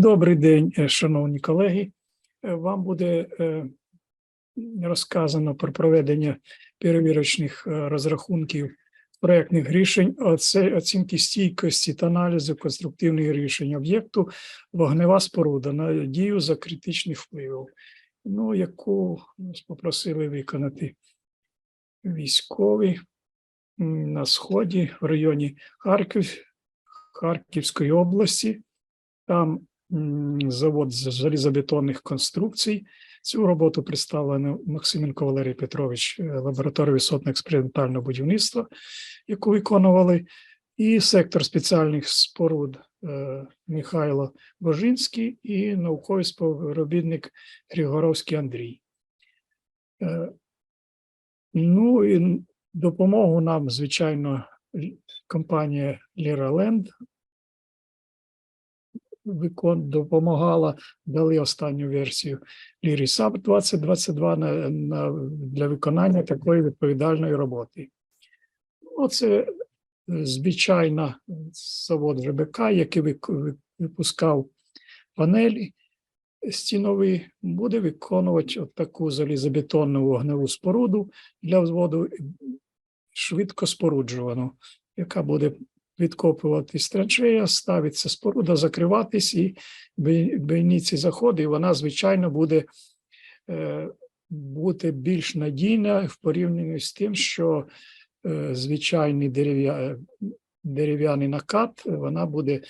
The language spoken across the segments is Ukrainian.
Добрий день, е, шановні колеги. Е, Вам буде е, розказано про проведення перевірочних розрахунків проектних рішень, оцінки стійкості та аналізу конструктивних рішень об'єкту вогнева споруда на дію за критичних впливів, ну, яку нас попросили виконати військові на сході в районі Харків, Харківської області. Там завод з залізобетонних конструкцій. Цю роботу представлено Максименко Валерій Петрович, е, лабораторія висотно експериментального будівництва, яку виконували, і сектор спеціальних споруд е, Михайло Божинський і науковий співробітник Григоровський Андрій. Е, Ну і допомогу нам, звичайно, компанія Ліраленд викон допомагала, дали останню версію Лірі САП 2022 на, на, для виконання такої відповідальної роботи. Оце е, звичайна завод ЖБК, який випускав панелі стінові, буде виконувати от таку залізобетонну вогневу споруду для взводу швидко споруджувану, яка буде відкопуватись траншея, ставиться споруда, закриватись, і бій- бійниці заходи, і вона, звичайно, буде е, бути більш надійна в порівнянні з тим, що е, звичайний дерев'я, дерев'яний накат, вона буде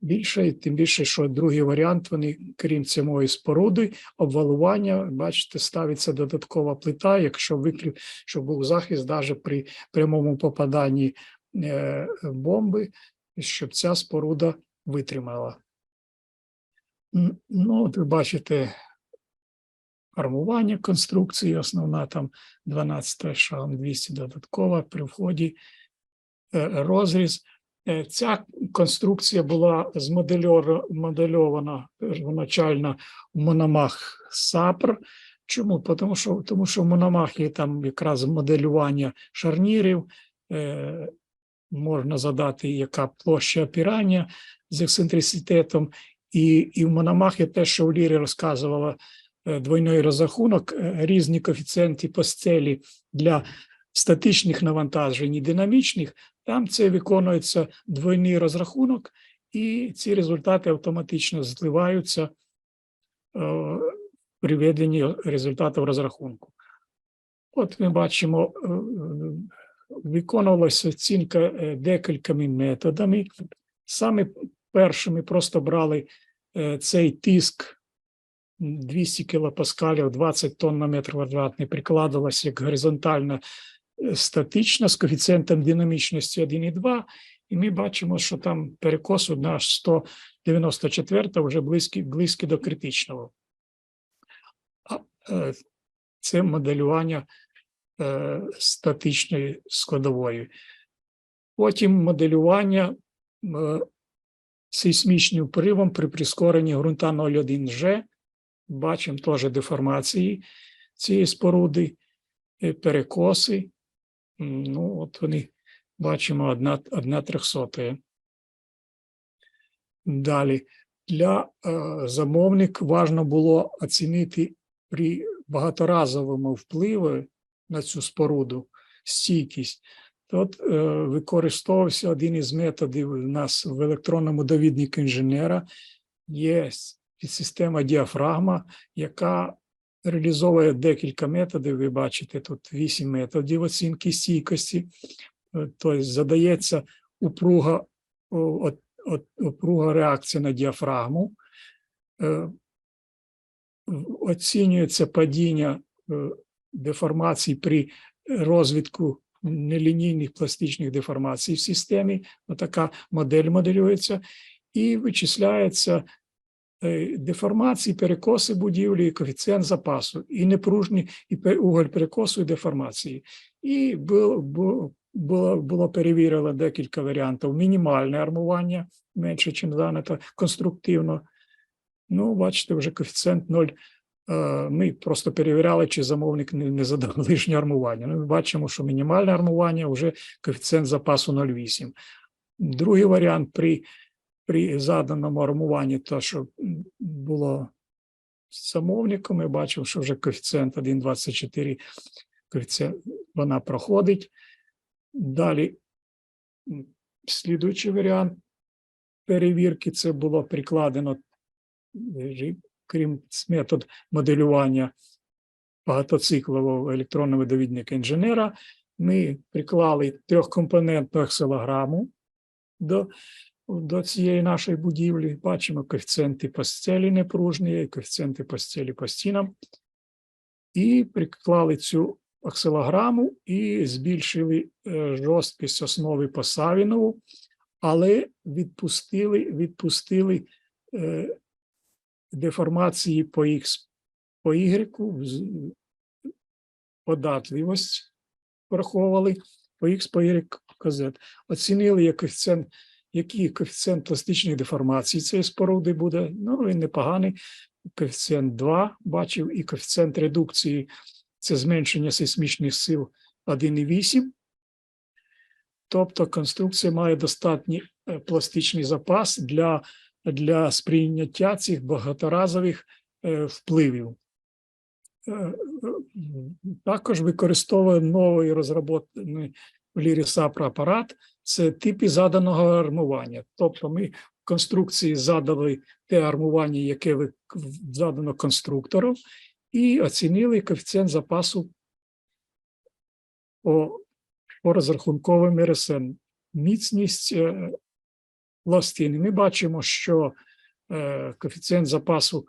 більше, і тим більше, що другий варіант, вони, крім самої споруди, обвалування, бачите, ставиться додаткова плита, якщо виклю, щоб був захист навіть при прямому попаданні бомби, щоб ця споруда витримала. Ну, от ви бачите армування конструкції, основна там 12 шагом 200 додаткова при вході е, розріз. Е, Ця конструкція була змодельор- модельована первоначально в Мономах САПР. Чому? Тому що, тому що в Мономахі там якраз моделювання шарнірів, е, можна задати, яка площа опірання з ексцентриситетом, і, і в Мономахі те, що у Лірі розказувала е, двойний розрахунок, е, різні коефіцієнти по стелі для статичних навантажень і динамічних, там це виконується двойний розрахунок, і ці результати автоматично зливаються е, при веденні результатів розрахунку. От ми бачимо, виконувалася оцінка е, декількома методами. Саме першими просто брали е, цей тиск 200 кілопаскалів, 20 тонн на метр квадратний, прикладалось як горизонтальна е, статична з коефіцієнтом динамічності 1,2, і ми бачимо, що там перекос на 194 вже близький, близький до критичного. Це моделювання е, статичної складової. Потім моделювання е, сейсмічним впливом при прискоренні ґрунта 0,1G. Бачимо теж деформації цієї споруди, е, перекоси. Ну, от вони бачимо одна, одна трьохсотая. Далі. Для е, замовник важно було оцінити при багаторазовому впливі на цю споруду стійкість. Тут е, використовувався один із методів у нас в електронному довіднику інженера. Є с- система діафрагма, яка реалізовує декілька методів. Ви бачите, тут вісім методів оцінки стійкості. Е, Тобто задається упруга, от- от- упруга реакція на діафрагму. Е, Оцінюється падіння деформацій при розвитку нелінійних пластичних деформацій в системі. Така модель моделюється і вичисляється е, деформації, перекоси будівлі, коефіцієнт запасу, і непружні, і уголь перекосу, і деформації. І було, було, було, перевірено декілька варіантів. Мінімальне армування менше, ніж занято, конструктивно. Ну, бачите, вже коефіцієнт 0. Е, Ми просто перевіряли, чи замовник не, задав лишнє армування. Ну, ми бачимо, що мінімальне армування вже коефіцієнт запасу 0,8. Другий варіант при, при заданому армуванні, то що було замовником. Я бачив, що вже коефіцієнт 1,24 коефіцієнт вона проходить. Далі слідуючий варіант перевірки це було прикладено, е, крім метод моделювання багатоциклового електронного довідника інженера. Ми приклали трьохкомпонентну акселограму до, до цієї нашої будівлі. Бачимо коефіцієнти по стелі непружні, коефіцієнти по стелі по стінам. І приклали цю акселограму і збільшили е, жорсткість основи по Савінову, але відпустили, відпустили е, деформації по X, по з- податливість враховували по X, по Y, Z. Оцінили як коефіцієнт, який коефіцієнт пластичної деформації цієї споруди буде. Ну, він непоганий. Коефіцієнт 2 бачив, і коефіцієнт редукції це зменшення сейсмічних сил 1,8. Тобто конструкція має достатній е, пластичний запас для, для сприйняття цих багаторазових е, впливів. Е, е, Також використовує новий розроблений в Лірісапра апарат. Це типи заданого армування. Тобто ми в конструкції задали те армування, яке задано конструктором, і оцінили коефіцієнт запасу по, по розрахунковим РСН. Міцність е, пластини. Ми бачимо, що е, коефіцієнт запасу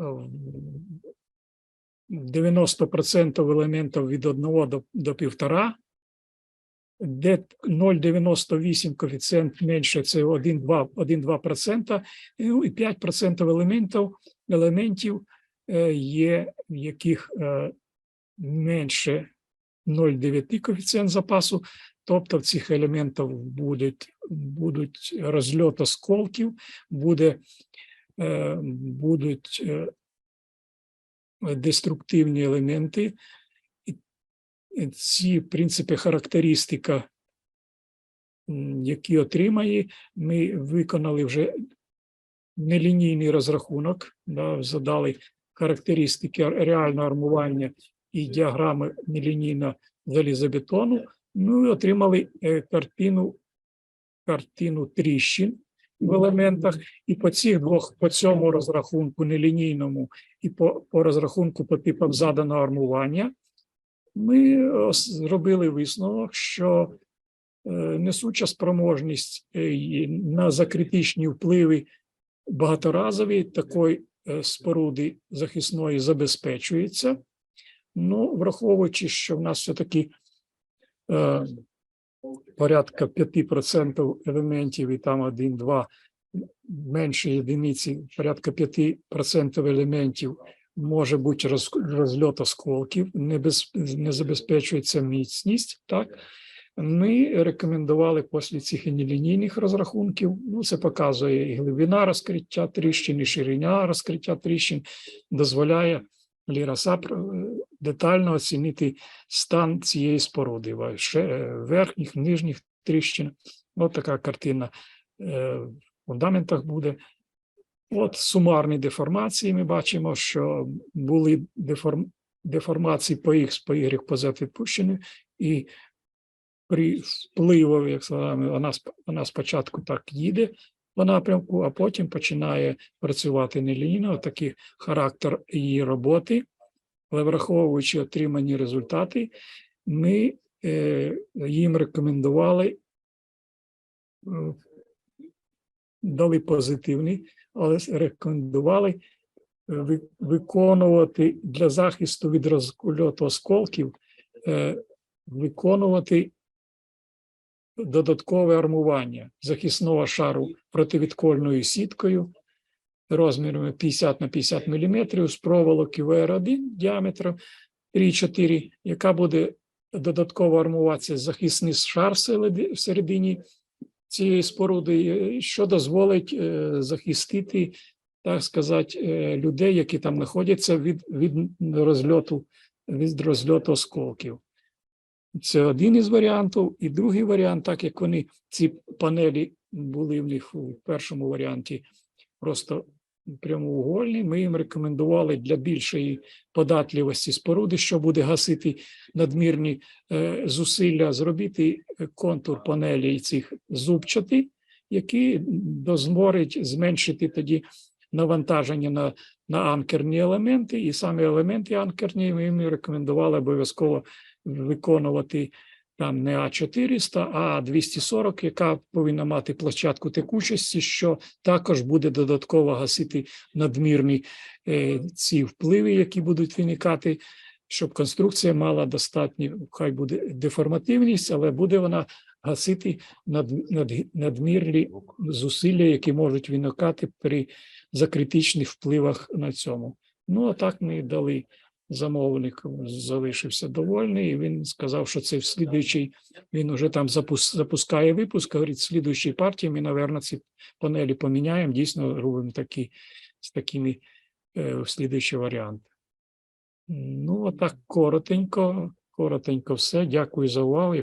е, 90% елементів від 1 до, до 1,5, де 0,98 коефіцієнт менше це 1,2%, 1,2%, ну, і 5% елементів, елементів е, є, в яких е, менше 0,9 коефіцієнт запасу, тобто в цих елементів будуть, будуть розльот осколків, буде, е, будуть е, деструктивні елементи. Ці, в принципі, характеристика, які отримає, ми виконали вже нелінійний розрахунок, да, задали характеристики реального армування і діаграми нелінійного залізобетону. Ну і отримали е, картину, картину тріщин в елементах. І по цих двох, по цьому розрахунку нелінійному і по, по розрахунку по типам заданого армування, ми е, зробили висновок, що е, несуча спроможність на закритичні впливи багаторазові такої споруди захисної забезпечується. Ну, враховуючи, що в нас все-таки порядка 5% елементів і там 1-2 менше єдиниці, порядка 5% елементів може бути роз, розльот осколків, не, без, не забезпечується міцність. Так? Ми рекомендували після цих нелінійних розрахунків, ну це показує і глибина розкриття тріщин, і ширина розкриття тріщин, дозволяє Лірасап е, детально оцінити стан цієї споруди, ще, е, верхніх, нижніх тріщин. Ось така картина е, в фундаментах буде. От сумарні деформації ми бачимо, що були деформ... деформації по X, по Y, по Z відпущені, і при впливу, як сказали, вона, вона спочатку так їде напрямку, а потім починає працювати нелінійно. Такий характер її роботи. Але враховуючи отримані результати, ми е, їм рекомендували, е, дали позитивний, але рекомендували е, виконувати для захисту від розкульоту осколків, е, виконувати додаткове армування захисного шару противідкольною сіткою розмірами 50 на 50 мм з проволоки ВР1 діаметром 3,4, яка буде додатково армуватися захисний шар всереди- всередині цієї споруди, е, що дозволить е, захистити, так сказати, е, людей, які там знаходяться від, від розльоту, від розльоту осколків. Це один із варіантів. І другий варіант, так як вони ці панелі були в них у першому варіанті, просто прямоугольний. Ми їм рекомендували для більшої податливості споруди, що буде гасити надмірні е, зусилля, зробити контур панелі цих зубчатий, який дозволить зменшити тоді навантаження на, на анкерні елементи, і саме елементи анкерні ми їм рекомендували обов'язково виконувати там не А400, а 240, яка повинна мати площадку текучості, що також буде додатково гасити надмірні е, ці впливи, які будуть виникати, щоб конструкція мала достатню, хай буде деформативність, але буде вона гасити над, над, надмірні зусилля, які можуть виникати при закритичних впливах на цьому. Ну, а так ми дали замовник залишився довольний, і він сказав, що це в слідуючий, він уже там запускає випуск, говорить, в слідуючій партії ми, напевно, ці панелі поміняємо, дійсно робимо такі, з такими е, слідуючий варіант. Ну, отак коротенько, коротенько все. Дякую за увагу.